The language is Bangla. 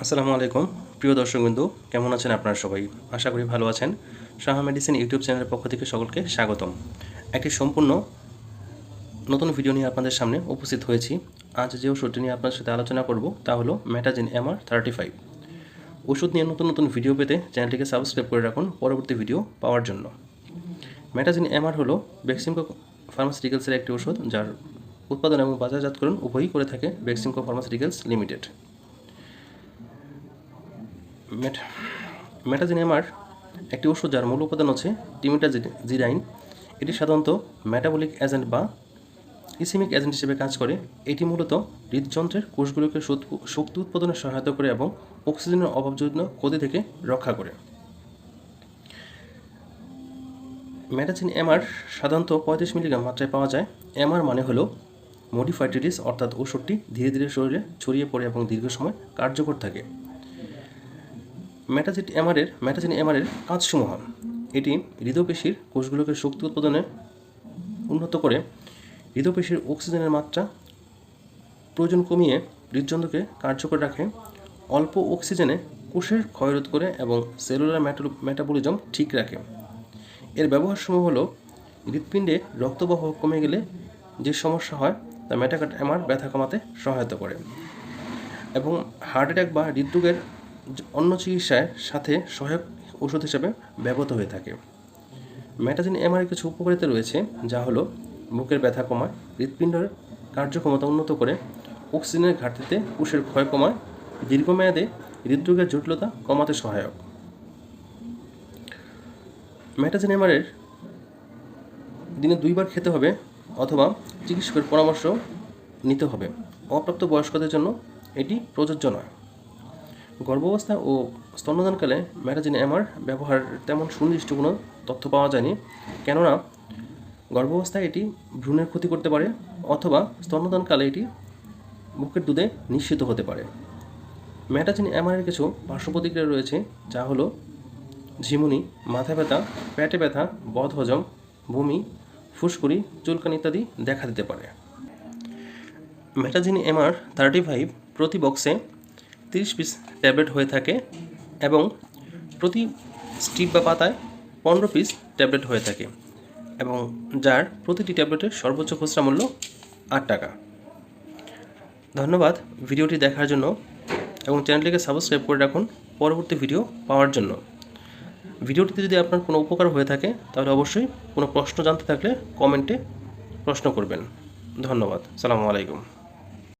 আসসালামু আলাইকুম। প্রিয় দর্শকবৃন্দু কেমন আছেন আপনারা সবাই? আশা করি ভালো আছেন। সাহা মেডিসিন ইউটিউব চ্যানেলের পক্ষ থেকে সকলকে স্বাগতম। একটি সম্পূর্ণ নতুন ভিডিও নিয়ে আপনাদের সামনে উপস্থিত হয়েছি। আজ যে ওষুধটি নিয়ে আপনার সাথে আলোচনা করব, তা হলো ম্যাটাজিন এমআর থার্টি ফাইভ। ওষুধ নিয়ে নতুন নতুন ভিডিও পেতে চ্যানেলটিকে সাবস্ক্রাইব করে রাখুন পরবর্তী ভিডিও পাওয়ার জন্য। ম্যাটাজিন এমআর হলো বেক্সিমকো ফার্মাসিউটিক্যালসের একটি ওষুধ, যার উৎপাদন এবং বাজারজাতকরণ উভয়ই করে থাকে বেক্সিমকো ফার্মাসিউটিক্যালস লিমিটেড। মেট- মেটাজিনেমার একটি ওষুধ যার মূল উপাদান হচ্ছে টিমিটাজিরাইন এটি সাধারণত মেটাবলিক এজেন্ট বা ইসিমিক এজেন্ট হিসেবে কাজ করে। এটি মূলত হৃদযন্ত্রের কোষগুলোকে শক্তি উৎপাদনে সহায়তা করে এবং অক্সিজেনের অভাবজন্য ক্ষতি থেকে রক্ষা করে। মেটাজিন এমআর সাধারণত পঁয়ত্রিশ মিলিগ্রাম মাত্রায় পাওয়া যায়। এমআর মানে হলো মডিফাইড অর্থাৎ ওষুধটি ধীরে ধীরে শরীরে ছড়িয়ে পড়ে এবং দীর্ঘ সময় কার্যকর থাকে। মেটাজিট এমআরের ম্যাটাজিন এমআরের কাজসমূহ। এটি হৃদপেশির কোষগুলোকে শক্তি উৎপাদনে উন্নত করে, হৃদপেশির অক্সিজেনের মাত্রা, প্রয়োজন কমিয়ে হৃদযন্ত্রকে কার্যকর রাখে, অল্প অক্সিজেনে কোষের ক্ষয়রোধ করে এবং সেলুলার মেটাবলিজম ঠিক রাখে। এর ব্যবহার সমূহ হলো, হৃৎপিণ্ডে রক্তবাহ কমে গেলে যে সমস্যা হয়, তা মেটাকাট এমআর ব্যথা কমাতে সহায়তা করে এবং হার্ট অ্যাটাক বা হৃদরোগের অন্য চিকিৎসার সাথে সহায়ক ওষুধ হিসেবে ব্যবহৃত হয়ে থাকে। ম্যাটাজিন এমআর কিছু উপকারিতা রয়েছে, যা হলো বুকের ব্যথা কমায়, হৃৎপিণ্ডের কার্যক্ষমতা উন্নত করে, অক্সিজেনের ঘাটতিতে কোষের ক্ষয় কমায়, দীর্ঘমেয়াদে হৃদরোগের জটিলতা কমাতে সহায়ক। ম্যাটাজিন এমআরের দিনে দুইবার খেতে হবে অথবা চিকিৎসকের পরামর্শ নিতে হবে। অপ্রাপ্ত বয়স্কদের জন্য এটি প্রযোজ্য নয়। গর্ভাবস্থা ও স্তন্যদানকালে ম্যাটাজিন এমআর ব্যবহার তেমন সুনির্দিষ্ট কোনো তথ্য পাওয়া যায়নি। কেননা, গর্ভাবস্থায় এটি ভ্রূণের ক্ষতি করতে পারে অথবা স্তন্যদানকালে এটি বুকের দুধে নিশ্চিত হতে পারে। ম্যাটাজিন এমআরের কিছু পার্শ্ব প্রতিক্রিয়া রয়েছে, যা হলো ঝিমুনি, মাথা ব্যথা, পেটে ব্যথা, বদহজম, বমি, ফুসকুড়ি, চুলকানি ইত্যাদি দেখা দিতে পারে। ম্যাটাজিন এমআর থার্টি ফাইভ প্রতি বক্সে তিরিশ পিস ট্যাবলেট হয়ে থাকে এবং প্রতি স্টিপ বা পাতায় পনেরো পিস ট্যাবলেট হয়ে থাকে এবং যার প্রতিটি ট্যাবলেটের সর্বোচ্চ খুচরা মূল্য আট টাকা। ধন্যবাদ ভিডিওটি দেখার জন্য এবং চ্যানেলটিকে সাবস্ক্রাইব করে রাখুন পরবর্তী ভিডিও পাওয়ার জন্য। ভিডিওটিতে যদি আপনার কোনো উপকার হয়ে থাকে তাহলে অবশ্যই কোনো প্রশ্ন জানতে থাকলে কমেন্টে প্রশ্ন করবেন। ধন্যবাদ। সালামু আলাইকুম।